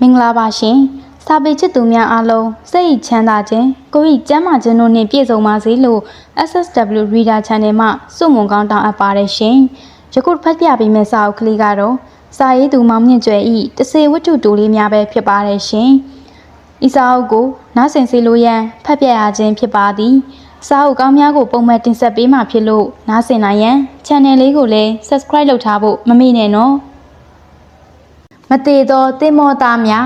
မင်္ဂလာပါရှင်စာပေချစ်သူများအားလုံးစိတ်ချမ်းသာခြင်းကိုယ်ဤကျမ်းမာခြင်းတို့နှင့်ပြည့်စုံပါစေလို့ SSW Reader Channel မှစုမုံကောင်းတောင်းအပ်ပါတယ်ရှင်ယခုဖတ်ပြပေးမယ့်စာအုပ်ကလေးကတော့စာရေးသူမောင်မြင့်ကျွယ်ဤတစေဝတ္ထုတူလေးများပဲဖြစ်ပါတယ်ရှင်ဤစာအုပ်ကိုနားဆင်စေလိုရန်ဖတ်ပြရခြင်းဖြစ်ပါသည်စာအုပ်ကောင်းများကိုပုံမှန်တင်ဆက်ပေးမှာဖြစ်လို့နားဆင်နိုင်ရန် channel လေးကိုလည်း subscribe လုပ်ထားဖို့မမေ့နဲ့နော် မသေးသောတင်မောသားများ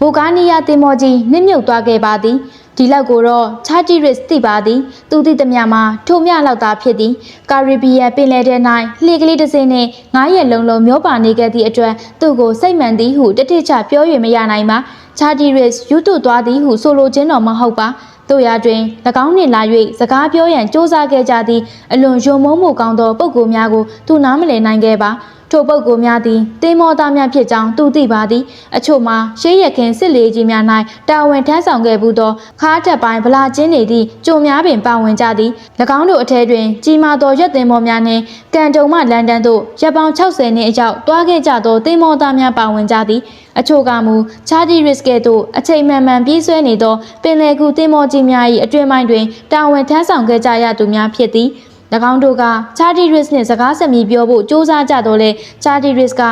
ဘူကာနီယာတင်မောကြီးနစ်မြုပ်သွားခဲ့ပါသည်ဒီလောက်ကိုတော့ချာတီရစ်သိပါသည် သူသိသမျှမှာထိုမြလောက်သာဖြစ်သည်ကာရီဘီယံပင်လယ်ထဲ၌လှေကလေးတစ်စင်းနှင့်ငားရက်လုံးလုံးမျောပါနေခဲ့သည့်အတွက်သူ့ကိုစိတ်မှန်သည်ဟုတတိချပြော၍မရနိုင်ပါချာတီရစ်ယူတုသွားသည်ဟုဆိုလိုခြင်းတော့မဟုတ်ပါတို့ရာတွင်၎င်းနှင့်လာ၍စကားပြောရန်စ조사ခဲ့ကြသည့်အလွန်ယုံမုန်းမှုကောင်းသောပုဂ္ဂိုလ်များကိုသူနားမလည်နိုင်ခဲ့ပါ ထိုပုဂ္ဂိုလ်များသည်တင်းမောသားများဖြစ်ကြောင်းသူသိပါသည်အချို့မှာရှေးရခင်စစ်လေကြီးများ၌တာဝန်ထမ်းဆောင်ခဲ့ဘူးသောခါးထက်ပိုင်းဗလာချင်းနေသည့်ကြုံများပင်ပါဝင်ကြသည်၎င်းတို့အထက်တွင်ကြီးမားသောရက်တင်မောများနှင့်ကန်တုံမှလန်ဒန်သို့ရပ်ပေါင်း60နှစ်အရောက်တွားခဲ့ကြသောတင်းမောသားများပါဝင်ကြသည်အချို့ကမူချာဒီရစ်ကဲ့သို့အချိန်မှန်မှန်ပြေးဆွဲနေသောပင်လယ်ကူတင်းမောကြီးများ၏အတွင်ပိုင်းတွင်တာဝန်ထမ်းဆောင်ခဲ့ကြရသူများဖြစ်သည်၎ င်းတို့က Charity Risk နှင့်စကားဆက်မီပြောဖို့စူးစမ်းကြတော့လေ Charity Risk က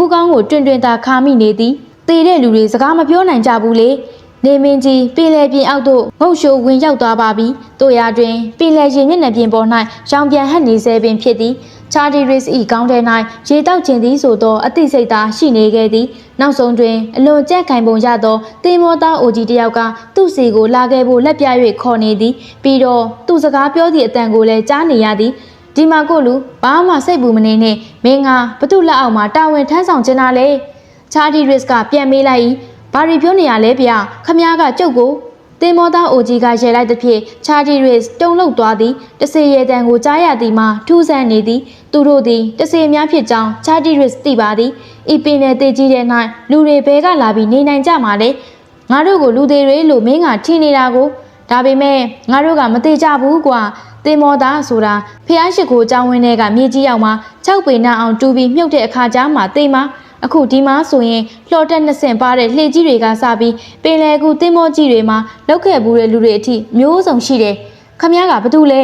ဦးကောင်းကိုတွင်တွင်သာခါမိနေသည်။တေတဲ့လူတွေစကားမပြောနိုင်ကြဘူးလေ။ နေမင်းကြီးပင်လယ်ပြင်အောက်သို့ငုတ်ရှိုးဝင်ရောက်သွားပါပြီ။တို့ရာတွင်ပင်လယ်ရင်မျက်နှာပြင်ပေါ်၌ရောင်ပြန်ဟပ်နေဆဲပင်ဖြစ်သည်။ Charity Risk ၏ကောင်းထဲ၌ရေတောက်ခြင်းသည်ဆိုသောအသိစိတ်သားရှိနေခဲ့သည်။နောက်ဆုံးတွင်အလွန်ကြက်ခိုင်ပုံရသောတင်မောသားအိုကြီးတစ်ယောက်ကသူ့စီကိုလာခဲ့ဖို့လက်ပြ၍ခေါ်နေသည်။ပြီးတော့သူ့စကားပြောသည့်အတန်ကိုလည်းကြားနေရသည်။ဒီမှာကိုလူဘာမှစိတ်ပူမနေနဲ့မင်းကဘသူ့လက်အောက်မှာတာဝန်ထမ်းဆောင်ခြင်းလားလေချာဒီရစ်ကပြန်မေးလိုက် ဘာရီပြောနေရလဲဗျခမားကကြုတ်ကိုတင်မောသားအိုကြီးကရဲလိုက်သဖြင့်ချာဒီရစ်တုံလုတ်သွားသည်တစေရဲတန်ကိုကြားရသည်မှာထူးဆန်းနေသည်သူတို့သည်တစေများဖြစ်ကြောင်းချာဒီရစ်သိပါသည်ဤပင်နယ်တေကြီးတဲ့၌လူတွေဘဲကလာပြီးနေနိုင်ကြမှာလေငါတို့ကိုလူသေးတွေလို့မင်းကထင်နေတာကိုဒါပေမဲ့ငါတို့ကမသေးကြဘူးကွာတင်မောသားဆိုတာဖះရှိခိုးကျောင်းဝင်းထဲကမြေကြီးရောက်မှာ6ပေနှအောင်တူပြီးမြုပ်တဲ့အခါကြားမှာတိမ်မှာ အခုဒီမှာဆိုရင်လှော်တက်နှစ်ဆင့်ပါတဲ့လှေကြီးတွေကစပြီးပင်လယ်ကူတင်မောကြီးတွေမှာလောက်ခဲ့ဘူးတဲ့လူတွေအထိမျိုးစုံရှိတယ်ခမည်းကဘာတူလဲ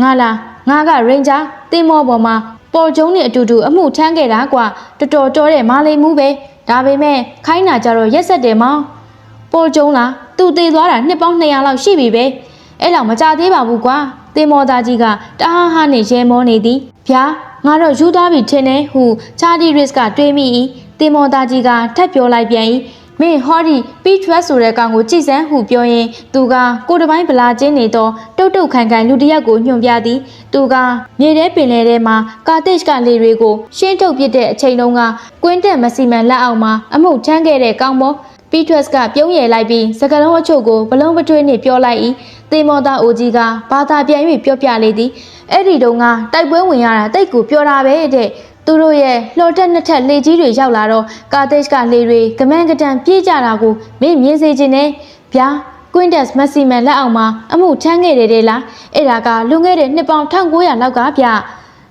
ငါလားငါကရင်ဂျာတင်မောပေါ်မှာပေါ်ကျုံးနဲ့အတူတူအမှုထမ်းခဲ့တာကွာတော်တော်တော်တဲ့မာလိမ်မှုပဲဒါပေမဲ့ခိုင်းတာကြတော့ရက်ဆက်တယ်မောင်ပေါ်ကျုံးလားသူတည်သွားတာနှစ်ပေါင်း200လောက်ရှိပြီပဲအဲ့လောက်မကြသေးပါဘူးကွာတင်မောသားကြီးကတဟားဟားနဲ့ရဲမောနေသည်ဗျာ ငါတော့ယူသွားပြီထင်တယ်ဟုချာဒီရစ်ကတွေးမိ၏တင်မောသားကြီးကထပ်ပြောလိုက်ပြန်၏မင်းဟောဒီပီထရက်ဆိုတဲ့ကောင်ကိုကြည်စမ်းဟုပြောရင်သူကကိုတပိုင်းဗလာချင်းနေသောတုတ်တုတ်ခံခံလူတစ်ယောက်ကိုညွှန်ပြသည်သူကမြေထဲပင်လယ်ထဲမှာကာတစ်ကလေတွေကိုရှင်းထုတ်ပစ်တဲ့အချိန်တုန်းကကွင်းတက်မစီမံလက်အောက်မှာအမှုထမ်းခဲ့တဲ့ကောင်ပေါ်ပီထရက်စ်ကပြုံးရည်လိုက်ပြီးစကလုံးအချို့ကိုဘလုံးပထွေးနှင့်ပြောလိုက်၏ သေမောသားအိုကြီးကဘာသာပြန်၍ပြောပြလေသည်အဲ့ဒီတုန်းကတိုက်ပွဲဝင်ရတာတိတ်ကိုပြောတာပဲတဲ့သူတို့ရဲ့လှော်တက်နှစ်ထက်လေကြီးတွေရောက်လာတော့ကာတစ်ကလေတွေကမန်ကတန်ပြေးကြတာကိုမင်းမြင်စေခြင်းနဲ့ဗျာကွင်းတက်စ်မက်ဆီမန်လက်အောက်မှာအမှုထမ်းခဲ့တယ်တဲ့လားအဲ့ဒါကလွန်ခဲ့တဲ့နှစ်ပေါင်း1900လောက်ကဗျ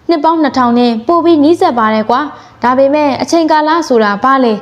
နှစ်ပေါင်း2000နဲ့ပို့ပြီးနီးစပ်ပါတယ်ကွာဒါပေမဲ့အချိန်ကာလဆိုတာဘာလဲ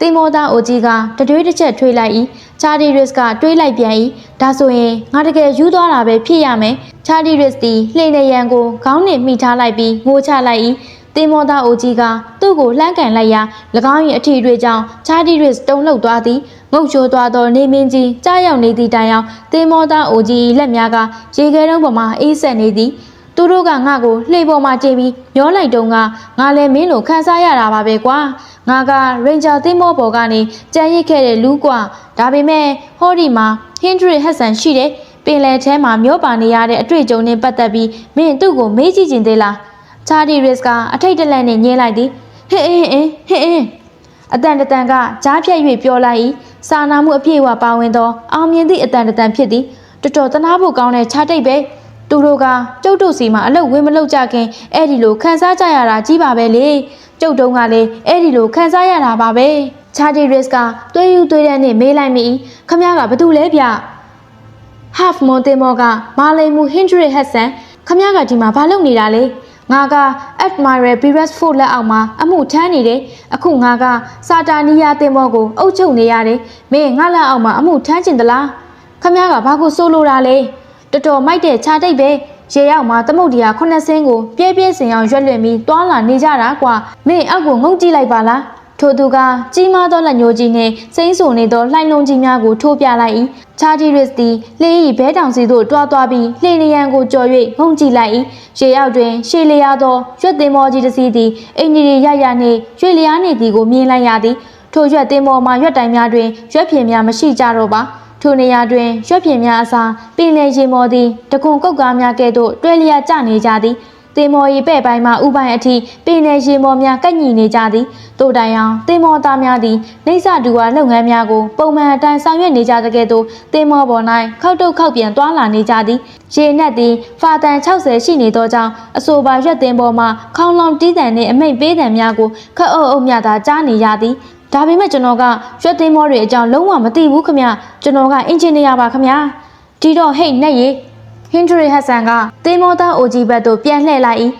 တင်မောသားအိုကြီးကတတွေးတစ်ချက်ထွေးလိုက်၏ချာဒီရစ်ကတွေးလိုက်ပြန်၏ဒါဆိုရင်ငါတကယ်ယူသွားတာပဲဖြစ်ရမယ်ချာဒီရစ်သည်လှိမ့်နေရန်ကိုခေါင်းနှင့်မိထားလိုက်ပြီးငိုချလိုက်၏တင်မောသားအိုကြီးကသူ့ကိုလှမ်းကန်လိုက်ရာ၎င်း၏အထီတွေကြောင့်ချာဒီရစ်တုံလှုပ်သွားသည်ငုတ်ချိုးသွားသောနေမင်းကြီးကြားရောက်နေသည့်တိုင်အောင်တင်မောသားအိုကြီး၏လက်များကရေခဲတုံးပေါ်မှအေးဆက်နေသည်သူတို့ကငါ့ကိုလှေပေါ်မှာကြည့်ပြီးမျောလိုက်တုန်းကငါလည်းမင်းလိုခံစားရတာပါပဲကွာ ငါကရင်ဂျာသင်းမောပေါ်ကနေကြံရစ်ခဲ့တဲ့လူကွာဒါပေမဲ့ဟောဒီမှာဟင်ဒရစ်ဟက်ဆန်ရှိတယ်ပင်လယ်ထဲမှာမျောပါနေရတဲ့အတွေ့အကြုံနဲ့ပတ်သက်ပြီးမင်းသူ့ကိုမေးကြည့်ခြင်းသေးလားချာဒီရစ်ကအထိတ်တလန့်နဲ့ညင်းလိုက်သည်ဟင်းအင်းအင်းဟင်းအင်းအတန်တတန်ကကြားဖြတ်၍ပြောလိုက်၏စာနာမှုအပြည့်အဝပါဝင်သောအောင်မြင်သည့်အတန်တတန်ဖြစ်သည်တော်တော်တနာဖို့ကောင်းတဲ့ခြားတိတ်ပဲသူတို့ကကျုပ်တို့စီမှာအလုတ်ဝင်မလုတ်ကြခင်အဲ့ဒီလိုခံစားကြရတာကြီးပါပဲလေ ကျုပ်တုံးကလည်းအဲ့ဒီလိုခံစားရတာပါပဲချာဒီရစ်ကသွေးယူသွေးတဲ့နဲ့မေးလိုက်မိခမရကဘာတူလဲဗျ half မွန်တင်မောကမာလိန်မူဟင်ဒရစ်ဟက်ဆန်ခမရကဒီမှာဘာလုပ်နေတာလဲငါက Admiral Beresford လက်အောက်မှာအမှုထမ်းနေတယ်အခုငါကစာတာနီယာတင်မောကိုအုပ်ချုပ်နေရတယ်မင်းငါလက်အောက်မှာအမှုထမ်းကျင်သလားခမည်းကဘာကိုစိုးလို့တာလဲတော်တော်မိုက်တဲ့ခြာတိတ်ပဲ ရေရောက်မှာသမုတ်တရားခုနှစ်ဆင်းကိုပြဲပြဲစင်အောင်ရွက်လွင်ပြီးတွာလာနေကြတာကွာမင်းအောက်ကိုငုံကြည့်လိုက်ပါလားထိုသူကကြီးမားသောလက်ညှိုးကြီးနှင့်စိမ့်ဆူနေသောလှိုင်လုံးကြီးများကိုထိုးပြလိုက်၏ချာဂျီရစ်သည်လှေ၏ဘဲတောင်စီသို့တွားသွားပြီးလှေလျံကိုကြော်၍ငုံကြည့်လိုက်၏ရေရောက်တွင်ရှေလျားသောရွက်သင်္ဘောကြီးတစ်စီးသည်အင်ဂျီရီရရနှင့်ရွှေလျားနေသည်ကိုမြင်လိုက်ရသည်ထိုရွက်သင်္ဘောမှရွက်တိုင်များတွင်ရွက်ဖြင်များမရှိကြတော့ပါ ထိုနေရာတွင်ရွက်ဖြင်များအစားပင်လယ်ရေမော်သည်တကွန်ကုတ်ကားများကဲ့သို့တွဲလျက်ကျနေကြသည်တင်မော်ရီပဲ့ပိုင်းမှဥပိုင်းအထိပင်နယ်ရေမော်များကပ်ညီနေကြသည်တို့တိုင်အောင်တင်မော်သားများသည်နေဆဒူဝါလုပ်ငန်းများကိုပုံမှန်အတိုင်းဆောင်ရွက်နေကြတဲ့ကဲ့သို့တင်မော်ပေါ်၌ခောက်တုတ်ခောက်ပြန်သွားလာနေကြသည်ရေနက်သည်ဖာတန်60ရှိနေသောကြောင့်အဆိုပါရွက်တင်ပေါ်မှခေါင်းလောင်တီးတန်နှင့်အမိတ်ပေးတန်များကိုခက်အုပ်အုပ်မြသာကြားနေရသည် ဒါပေမဲ့ကျွန်တော်ကရွက်သိမ်းမောတွေအကြောင်းလုံးဝမသိဘူးခမကျွန်တော်ကအင်ဂျင်နီယာပါခမဒီတော့ဟိတ်နဲ့ရေဟင်ဒရီဟတ်ဆန်ကသေမောသားအိုဂျီဘတ်တို့ပြန်လှည့်လိုက်၏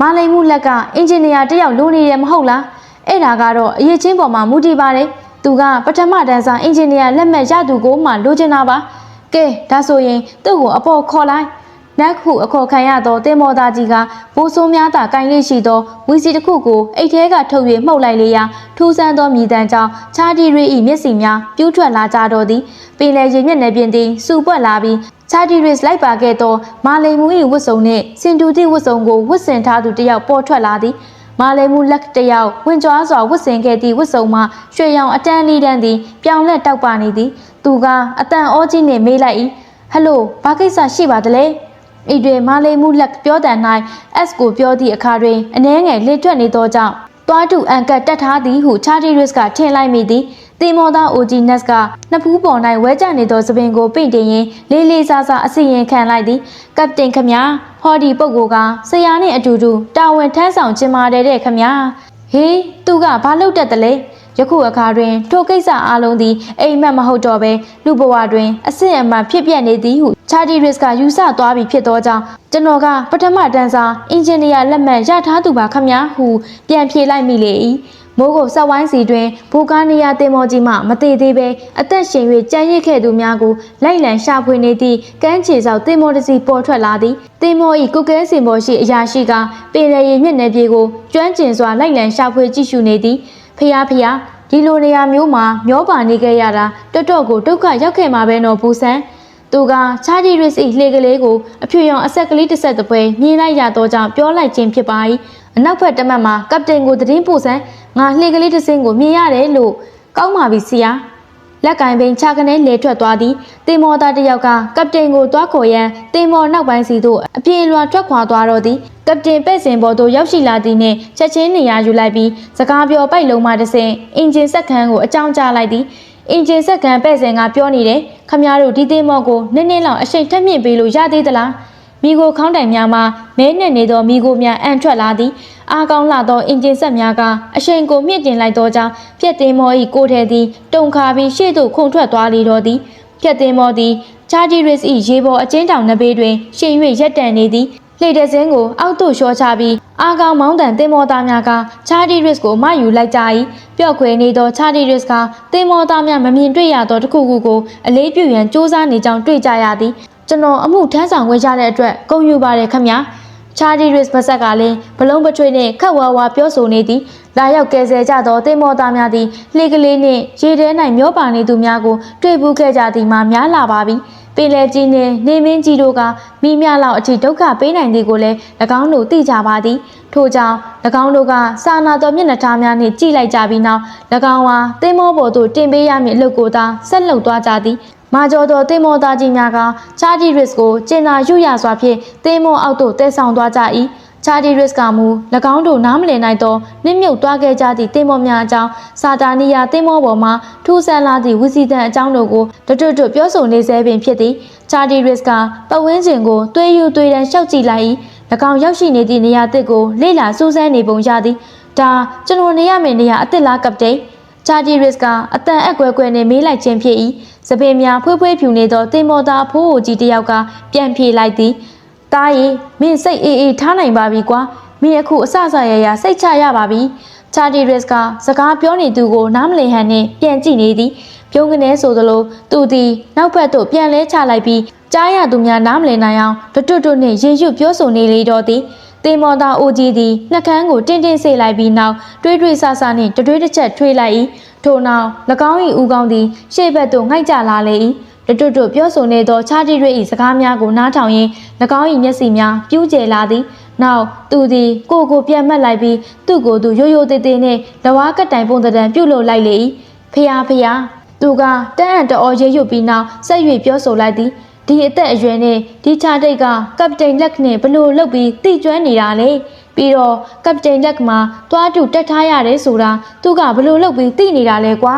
မာလိန်မှုလက်ကအင်ဂျင်နီယာတယောက်လိုနေတယ်မဟုတ်လားအဲ့ဒါကတော့အရေးချင်းပေါ်မှာမူတည်ပါတယ်သူကပထမတန်းစာအင်ဂျင်နီယာလက်မှတ်ရသူကိုမှလိုချင်တာပါကဲဒါဆိုရင်သူ့ကိုအပေါ်ခေါ်လိုက် နက်ခုအခေါ်ခံရသောတင်မောသားကြီးကဘိုးဆိုးများသာကိုင်းလေးရှိသောဝီစီတစ်ခုကိုအိတ်ထဲကထုတ်၍မှုတ်လိုက်လေရာထူးဆန်းသောမြည်တမ်းကြောင့်ချာဒီရီ၏မျက်စိများပြူးထွက်လာကြတော့သည်ပင်လယ်ရေမျက်နှာပြင်သည်စူပွက်လာပြီးချာဒီရစ်လိုက်ပါခဲ့သောမာလိန်မူ၏ဝတ်စုံနှင့်စင်တူတိဝတ်စုံကိုဝတ်ဆင်ထားသူတစ်ယောက်ပေါ်ထွက်လာသည်မာလိန်မူလက်တစ်ယောက်ဝင်ကြွားစွာဝတ်ဆင်ခဲ့သည့်ဝတ်စုံမှာရွှေရောင်အတန်းလေးတန်းသည်ပြောင်လက်တောက်ပါနေသည်သူကအတန်အောကြီးနှင့်မေးလိုက်၏ဟယ်လိုဘာကိစ္စရှိပါသလဲ ဤတွင်မာလိန်မူလက်ပြောတန်၌ S ကိုပြောသည့်အခါတွင်အနှဲငယ်လေထွက်နေသောကြောင့်တွားတူအန်ကတ်တက်ထားသည်ဟုချာဒီရစ်ကထင်လိုက်မိသည်တင်မောသားအိုဂျီနက်စ်ကနှစ်ဖူးပေါ်၌ဝဲကျနေသောသပင်ကိုပိတ်တင်ရင်းလေးလေးစားစားအစီရင်ခံလိုက်သည်ကပတိန်ခမညာဟော်ဒီပုတ်ကိုကဆရာနှင့်အတူတူတာဝန်ထမ်းဆောင်ခြင်းပါတယ်တဲ့ခမညာဟေးသူကဘာလုပ်တတ်တယ်လဲ ယခုအခါတွင်ထိုကိစ္စအလုံးသည်အိမ်မက်မဟုတ်တော့ဘဲလူဘဝတွင်အစစ်အမှန်ဖြစ်ပျက်နေသည်ဟုချာဒီရစ်ကယူဆသွားပြီဖြစ်သောကြောင့်ကျွန်တော်ကပထမတန်းစာအင်ဂျင်နီယာလက်မှတ်ရထားသူပါခမညာဟုပြန်ဖြေလိုက်မိလေ၏မိုးကိုဆက်ဝိုင်းစီတွင်ဘူကာနီယာတင်မောကြီးမှမသေးသေးပဲအသက်ရှင်၍ကြံ့ရစ်ခဲ့သူများကိုလိုက်လံရှာဖွေနေသည့်ကမ်းခြေဆောက်တင်မောတစ်စီးပေါ်ထွက်လာသည်တင်မော၏ကုကဲစင်ပေါ်ရှိအရာရှိကပင်ရည်မျက်နှာပြေကိုကျွမ်းကျင်စွာလိုက်လံရှာဖွေကြည့်ရှုနေသည် ဖျားဖျားဒီလိုနေရာမျိုးမှာမျောပါနေခဲ့ရတာတော်တော်ကိုဒုက္ခရောက်ခဲ့မှာပဲနော်ဘူဆန်သူကချာဒီရစ်၏လှေကလေးကိုအဖြူရောင်အဆက်ကလေးတစ်ဆက်တစ်ပွဲမြင်လိုက်ရသောကြောင့်ပြောလိုက်ခြင်းဖြစ်ပါ၏အနောက်ဘက်တမတ်မှာကပတိန်ကိုသတင်းပို့ဆန်းငါလှေကလေးတစ်စင်းကိုမြင်ရတယ်လို့ကောင်းပါပြီဆရာ လက်ကင်ပင်ခြာကနေလေထွက်သွားသည်တင်မောသားတစ်ယောက်ကကပတိန်ကိုတွားခေါ်ရန်တင်မောနောက်ပိုင်းစီသို့အပြေလွှာထွက်ခွာသွားတော့သည်ကပတင်ပဲ့စင်ပေါ်သို့ရောက်ရှိလာသည်နှင့်ချက်ချင်းနေရာယူလိုက်ပြီးစကားပြောပိုက်လုံးမှတစ်ဆင့်အင်ဂျင်စက်ခန်းကိုအကြောင်းကြားလိုက်သည်အင်ဂျင်စက်ခန်းပဲ့စင်ကပြောနေတယ်ခမရတို့ဒီတင်မောကိုနည်းနည်းလောက်အရှိန်ထက်မြင့်ပေးလို့ရသေးသလား မိကိုခေါင်းတိုင်များမှာမဲနဲ့နေသောမိကိုများအံထွက်လာသည်အားကောင်းလာသောအင်ဂျင်ဆက်များကအရှိန်ကိုမြင့်တင်လိုက်သောကြောင့်ပြက်တင်မော၏ကိုထဲသည်တုံခါပြီးရှေ့သို့ခုန်ထွက်သွားလေတော့သည်ပြက်တင်မောသည်ချာဂျီရစ်၏ရေပေါ်အကျဉ်းတောင်နဘေးတွင်ရှေ့၍ရက်တန်နေသည်လှေတစင်းကိုအောက်သို့လျှောချပြီးအာကောင်မောင်းတန်တင်မောသားများကချာဒီရစ်ကိုမယူလိုက်ကြ၏ပျော့ခွေနေသောချာဒီရစ်ကတင်မောသားများမမြင်တွေ့ရသောတစ်ခုခုကိုအလေးပြုရန်စ조사နေကြောင်းတွေ့ကြရသည် ကျွန်တော်အမှုထမ်းဆောင်ခွင့်ရတဲ့အတွက်ဂုဏ်ယူပါတယ်ခမညာချာဒီရစ်ပါဆက်ကလည်းဘလုံးပထွေးနှင့်ခတ်ဝါဝါပြောဆိုနေသည်လာရောက်ကယ်ဆယ်ကြသောတင်မောသားများသည်လှေကလေးနှင့်ရေထဲ၌မျောပါနေသူများကိုတွေ့ဘူးခဲ့ကြသည်မှာများလာပါပြီပင်လယ်ကြီးနှင့်နေမင်းကြီးတို့ကမိမြလောက်အထိဒုက္ခပေးနိုင်သည်ကိုလည်း၎င်းတို့သိကြပါသည်ထို့ကြောင့်၎င်းတို့ကစာနာတော်မျက်နှာထားများနှင့်ကြည့်လိုက်ကြပြီးနောက်၎င်းဟာတင်မောပေါ်သို့တင်ပေးရမည့်အလုပ်ကိုသာဆက်လုပ်သွားကြသည် မာကျော်တော်တင်မောသားကြီးများကချာဂျီရစ်ကိုကျင်နာရွရစွာဖြင့်တင်မောအောက်သို့တဲဆောင်သွားကြ၏ချာဒီရစ်ကမူ၎င်းတို့နားမလည်နိုင်သောနစ်မြုပ်သွားခဲ့ကြသည့်တင်မောများအကြောင်းစာတာနီယာတင်မောပေါ်မှထူးဆန်းလာသည့်ဝစီတန်အကြောင်းတို့ကိုတတွတ်တွတ်ပြောဆိုနေဆဲပင်ဖြစ်သည်ချာဒီရစ်ကပတ်ဝန်းကျင်ကိုသွေးယူသွေးတန်းရှောက်ကြည့်လိုက်၏၎င်းရောက်ရှိနေသည့်နေရာတစ်ကိုလေ့လာစူးစမ်းနေပုံရသည်ဒါကျွန်တော်နေရမယ့်နေရာအစ်စ်လားကပတိန် ချာဒီရစ်ကအတန်အကွဲကွဲနဲ့မေးလိုက်ခြင်းဖြစ်၏စပင်များဖွေးဖွေးဖြူနေသောတင်မောသားဖိုးအိုကြီးတစ်ယောက်ကပြန်ပြေးလိုက်သည်တားရီမင်းစိတ်အေးအေးထားနိုင်ပါပြီကွာမင်းအခုအဆအဆရရစိတ်ချရပါပြီချာတီရစ်ကစကားပြောနေသူကိုနားမလည်ဟန်နဲ့ပြန်ကြည့်နေသည်ပြုံးကနေဆိုသလိုသူသည်နောက်ဘက်သို့ပြန်လဲချလိုက်ပြီးကြားရသူများနားမလည်နိုင်အောင်တွတ်တွတ်တွတ်နှင့်ရေရွတ်ပြောဆိုနေလေတော့သည် တေမော်တာအိုကြီးသည်နှကန်းကိုတင်းတင်းဆေးလိုက်ပြီးနောက်တွေးတွေးဆဆနှင့်တွတွေးတစ်ချက်ထွေးလိုက်၏ထို့နောက်၎င်း၏ဦးကောင်းသည်ရှေ့ဘက်သို့ငိုက်ကြလာလေ၏တွတ်တွတ်တွတ်ပြောဆိုနေသောချာတီရစ်၏စကားများကိုနားထောင်ရင်း၎င်း၏မျက်စိများပြူးကျဲလာသည်နောက်သူသည်ကိုကိုပြန်မှတ်လိုက်ပြီးသူ့ကိုယ်သူရိုးရိုးသေးသေးနဲ့လဝါကတိုင်ပုံတံပြုတ်လုလိုက်လေ၏ဖျားဖျားသူကတန်းအံ့တအော်ရဲရွတ်ပြီးနောက်ဆက်၍ပြောဆိုလိုက်သည် ဒီအသက်အရွယ်နဲ့ဒီချာတိတ်ကကပတိန်လက်နဲ့ဘလို့လုတ်ပြီးတိကျွမ်းနေတာလေပြီးတော့ကပတိန်လက်ကမှာတွားတူတက်ထားရတယ်ဆိုတာသူကဘလို့လုတ်ပြီးတိနေတာလဲကွာ